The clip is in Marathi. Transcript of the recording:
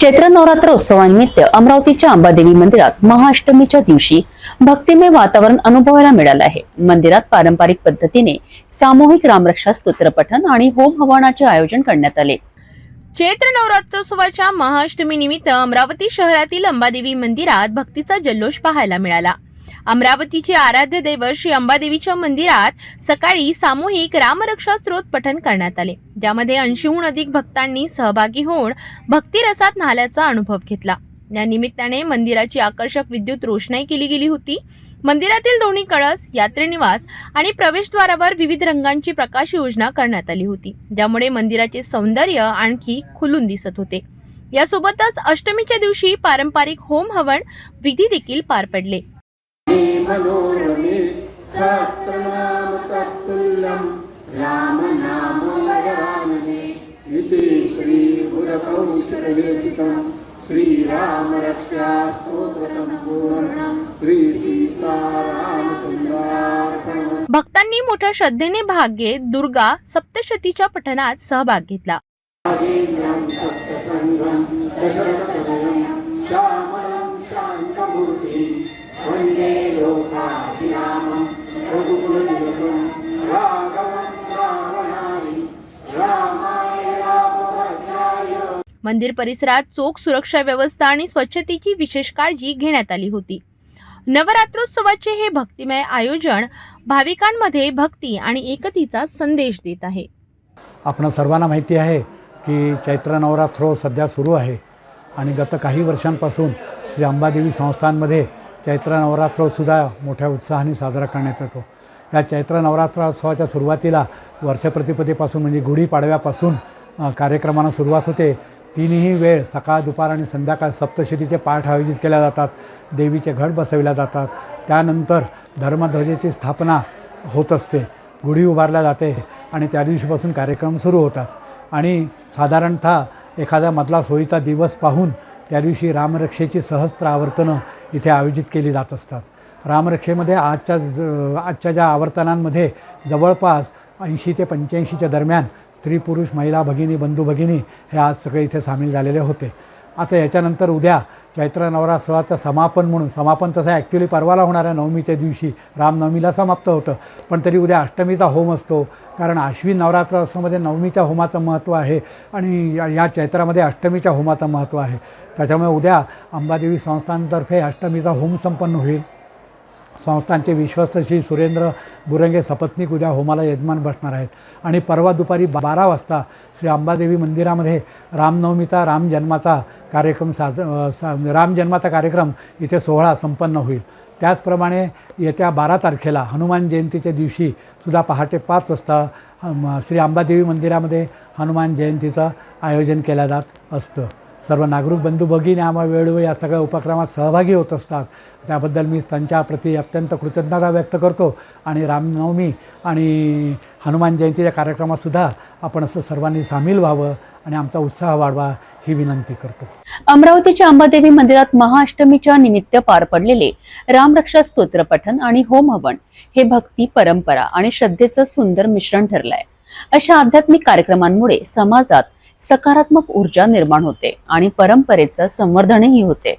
चैत्र नवरात्र उत्सवानिमित्त अमरावतीच्या अंबादेवी मंदिरात महाअष्टमीच्या दिवशी भक्तिमय वातावरण अनुभवायला मिळालं आहे. मंदिरात पारंपरिक पद्धतीने सामूहिक रामरक्षा स्तोत्रपठण आणि होम हवानाचे आयोजन करण्यात आले. चैत्र नवरात्रोत्सवाच्या महाअष्टमी निमित्त अमरावती शहरातील अंबादेवी मंदिरात भक्तीचा जल्लोष पाहायला मिळाला. अमरावतीचे आराध्य दैवत श्री अंबादेवीच्या मंदिरात सकाळी सामूहिक रामरक्षा स्त्रोत पठण करण्यात आले. ज्यामध्ये ऐंशीहून अधिक भक्तांनी सहभागी होऊन भक्तिरसात न्हाल्याचा अनुभव घेतला. या निमित्ताने मंदिराची आकर्षक विद्युत रोषणाई केली गेली होती. मंदिरातील दोन्ही कळस यात्रेनिवास आणि प्रवेशद्वारावर विविध रंगांची प्रकाश योजना करण्यात आली होती. ज्यामुळे मंदिराचे सौंदर्य आणखी खुलून दिसत होते. यासोबतच अष्टमीच्या दिवशी पारंपरिक होम हवन विधी देखील पार पडले. मनोरमे सहस्रनाम तत्तुल्यं रामनामवरानने इति श्रीगुरकौशलविरचितं श्रीरामरक्षा स्तोत्रसम्पूर्णं श्रीसीतारामचन्द्रार्पणम् भक्तांनी मोठ्या श्रद्धेने भाग घेत दुर्गा सप्तशतीच्या पठणात सहभाग घेतला. सप्तसङ्गं दशरथतनयं श्यामलं शान्तमूर्तिं वन्दे राघवं रामाय रामभद्राय मंदिर परिसरात चोख सुरक्षा व्यवस्था आणि स्वच्छतेची विशेष काळजी घेण्यात आली होती. नवरात्रोत्सवाचे हे भक्तिमय आयोजन भाविकांमध्ये भक्ती आणि एकतेचा संदेश देत आहे. आपण सर्वांना माहिती आहे की चैत्र नवरात्रोत्सव सध्या सुरू आहे आणि गत काही वर्षांपासून श्री अंबादेवी संस्थांमध्ये चैत्र नवरात्रोत्सुद्धा मोठ्या उत्साहाने साजरा करण्यात येतो. या चैत्र नवरात्रोत्सवाच्या सुरुवातीला वर्षप्रतिपदेपासून म्हणजे गुढीपाडव्यापासून कार्यक्रमांना सुरुवात होते. तिन्ही वेळ सकाळ दुपार आणि संध्याकाळ सप्तशतीचे पाठ आयोजित केल्या जातात. देवीचे घट बसविल्या जातात. त्यानंतर धर्मध्वजेची स्थापना होत असते. गुढी उभारल्या जाते आणि त्या दिवशीपासून कार्यक्रम सुरू होतात. आणि साधारणतः एखादा मधला सोयीचा दिवस पाहून त्या दिवशी रामरक्षेची सहस्त्र आवर्तनं इथे आयोजित केली जात असतात. रामरक्षेमध्ये आजच्या आजच्या ज्या आवर्तनांमध्ये जवळपास ऐंशी ते पंच्याऐंशीच्या दरम्यान स्त्री पुरुष महिला भगिनी बंधू भगिनी हे आज सगळे इथे सामील झालेले होते. आता याच्यानंतर उद्या चैत्र नवरात्रोत्सवाचं समापन म्हणून समापन तसं ॲक्च्युली परवाला होणाऱ्या नवमीच्या दिवशी. रामनवमीला समाप्त होतं. पण तरी उद्या अष्टमीचा होम असतो. कारण आश्विन नवरात्रोत्सवामध्ये नवमीच्या होमाचं महत्त्व आहे आणि या- चैत्रामध्ये अष्टमीच्या होमाचं महत्त्व आहे. त्याच्यामुळे उद्या अंबादेवी संस्थानतर्फे अष्टमीचा होम संपन्न होईल. संस्थांचे विश्वस्त श्री सुरेंद्र बुरंगे सपत्नीक उद्या होमाला यजमान बसणार आहेत. आणि परवा दुपारी बारा वाजता श्री अंबादेवी मंदिरामध्ये रामनवमीचा रामजन्माचा कार्यक्रम साध सा रामजन्माचा कार्यक्रम इथे सोहळा संपन्न होईल. त्याचप्रमाणे येत्या बारा तारखेला हनुमान जयंतीच्या दिवशी सुद्धा पहाटे पाच वाजता श्री अंबादेवी मंदिरामध्ये हनुमान जयंतीचं आयोजन केलं जात असतं. सर्व नागरिक बंधू भगिनी आम्हाला वेळोवेळी या सगळ्या उपक्रमात सहभागी होत असतात. त्याबद्दल मी त्यांच्याप्रती अत्यंत कृतज्ञता व्यक्त करतो आणि रामनवमी आणि हनुमान जयंतीच्या कार्यक्रमातसुद्धा आपण असं सर्वांनी सामील व्हावं आणि आमचा उत्साह वाढवा ही विनंती करतो. अमरावतीच्या अंबादेवी मंदिरात महाअष्टमीच्या निमित्त पार पडलेले रामरक्षा स्तोत्र पठण आणि होम हवन हे भक्ती परंपरा आणि श्रद्धेचं सुंदर मिश्रण ठरलंय. अशा आध्यात्मिक कार्यक्रमांमुळे समाजात सकारात्मक ऊर्जा निर्माण होते आणि परंपरेचं संवर्धनही होते.